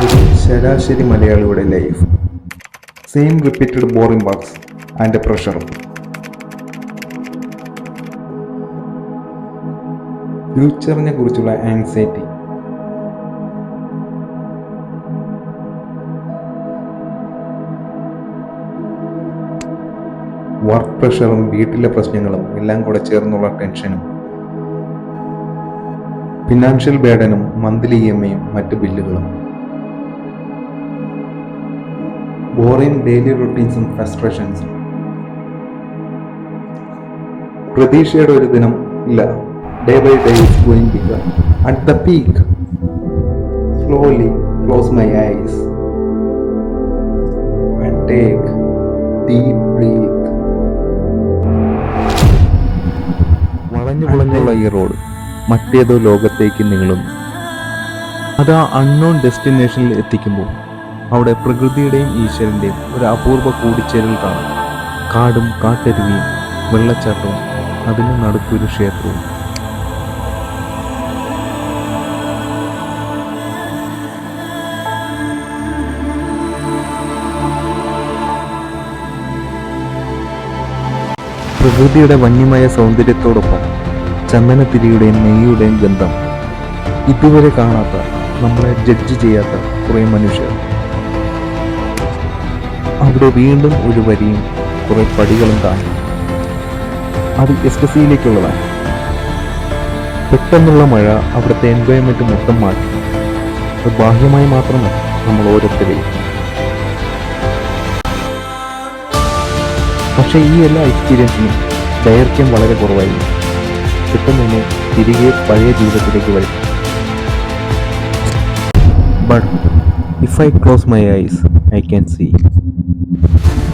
ഒരു ശരാശരി മലയാളിയുടെ life same repeated boring works and pressure ഫ്യൂച്ചറിനെ കുറിച്ചുള്ള ആങ്സൈറ്റി വർക്ക് പ്രഷറും വീട്ടിലെ പ്രശ്നങ്ങളും എല്ലാം കൂടെ ചേർന്നുള്ള ടെൻഷനും ഫിനാൻഷ്യൽ ബേഡനും മന്ത്ലി ഇ എം ഐയും മറ്റ് ബില്ലുകളും ബോറിംഗ് ഡെയിലി റുട്ടീൻസും ഫ്രസ്ട്രേഷൻസും. പ്രതീക്ഷയുടെ ഒരു ദിനം ഇല്ല. Day by day going bigger. At the peak slowly close my eyes and take deep breath വളഞ്ഞു വളഞ്ഞുള്ള ഈ റോഡ് മറ്റേതോ ലോകത്തേക്ക് നീളുന്നു. അത് ആ അൺനോൺ ഡെസ്റ്റിനേഷനിൽ എത്തിക്കുമ്പോൾ. അവിടെ പ്രകൃതിയുടെയും ഈശ്വരന്റെയും ഒരു അപൂർവ കൂടിച്ചേരൽ കാണാം. കാടും കാട്ടരുവിയും വെള്ളച്ചാട്ടവും അതിന് നടുക്കൊരു ക്ഷേത്രവും. പ്രകൃതിയുടെ വന്യമായ സൗന്ദര്യത്തോടൊപ്പം ചന്ദനത്തിരിയുടെയും നെയ്യുടെയും ഗന്ധം ഇതുവരെ കാണാത്ത നമ്മളെ ജഡ്ജ് ചെയ്യാത്ത കുറേ മനുഷ്യർ. അവിടെ വീണ്ടും ഒരു വരിയും കുറെ പടികളും കാണും അത് എസ് എസ് സിയിലേക്കുള്ളതാണ് പെട്ടെന്നുള്ള മഴ അവിടുത്തെ എൻവയോൺമെന്റ് മൊത്തം മാറ്റി. അത് ബാഹ്യമായി മാത്രമല്ല നമ്മൾ ഓരോരുത്തരെയും. പക്ഷേ ഈ എല്ലാ എക്സ്പീരിയൻസിനും ദൈർഘ്യം വളരെ കുറവായിരുന്നു. പെട്ടെന്ന് തിരികെ പഴയ ജീവിതത്തിലേക്ക് വരും but if I close my eyes I can see Thank you.